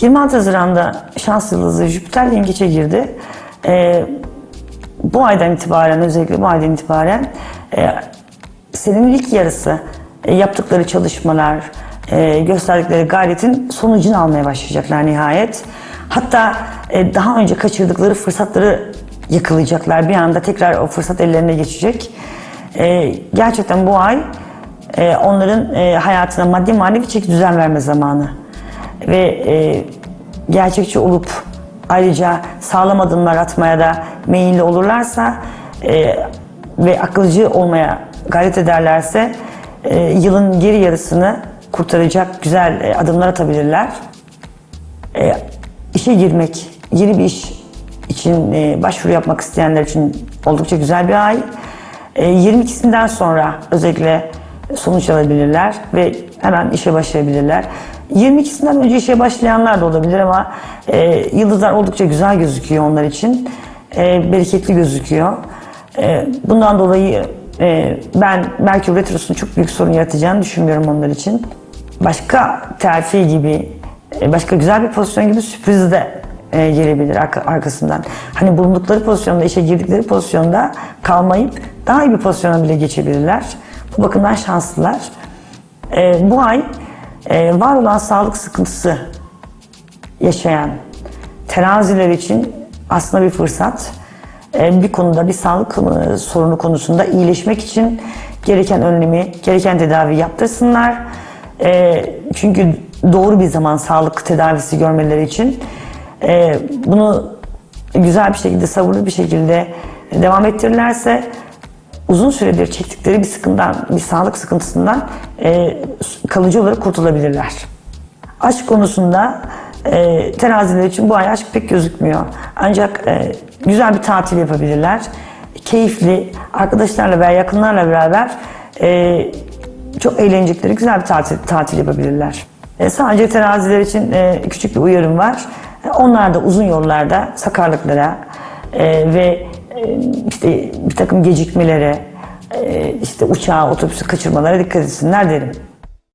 26 Haziran'da şans yıldızı Jüpiter yengeçe girdi. Ee, bu aydan itibaren özellikle bu aydan itibaren e, senin ilk yarısı e, yaptıkları çalışmalar, e, gösterdikleri gayretin sonucunu almaya başlayacaklar nihayet. Hatta e, daha önce kaçırdıkları fırsatları yakalayacaklar. Bir anda tekrar o fırsat ellerine geçecek. E, gerçekten bu ay e, onların e, hayatına maddi manevi çeki düzen verme zamanı. Ve e, gerçekçi olup ayrıca sağlam adımlar atmaya da meyilli olurlarsa e, ve akılcı olmaya gayret ederlerse e, yılın geri yarısını kurtaracak güzel e, adımlar atabilirler. E, işe girmek, yeni bir iş için e, başvuru yapmak isteyenler için oldukça güzel bir ay. E, 22'sinden sonra özellikle sonuç alabilirler ve hemen işe başlayabilirler. 22'sinden önce işe başlayanlar da olabilir ama e, yıldızlar oldukça güzel gözüküyor onlar için. E, bereketli gözüküyor. E, bundan dolayı e, ben Merkür Retrosu'nun çok büyük sorun yaratacağını düşünmüyorum onlar için. Başka terfi gibi, e, başka güzel bir pozisyon gibi sürpriz de e, gelebilir arka- arkasından. Hani bulundukları pozisyonda, işe girdikleri pozisyonda kalmayıp daha iyi bir pozisyona bile geçebilirler. Bu bakımdan şanslılar. E, bu ay e, var olan sağlık sıkıntısı yaşayan teraziler için aslında bir fırsat. E, bir konuda bir sağlık e, sorunu konusunda iyileşmek için gereken önlemi, gereken tedavi yaptırsınlar. E, çünkü doğru bir zaman sağlık tedavisi görmeleri için e, bunu güzel bir şekilde, sabırlı bir şekilde devam ettirirlerse uzun süredir çektikleri bir sıkıntıdan, bir sağlık sıkıntısından e, kalıcı olarak kurtulabilirler. Aşk konusunda e, teraziler için bu ay aşk pek gözükmüyor. Ancak e, güzel bir tatil yapabilirler. Keyifli, arkadaşlarla veya yakınlarla beraber e, çok eğlenecekleri güzel bir tatil, tatil yapabilirler. E, sadece teraziler için e, küçük bir uyarım var. E, onlar da uzun yollarda sakarlıklara e, ve işte bir takım gecikmelere, e, işte uçağı, otobüsü kaçırmalara dikkat etsinler derim.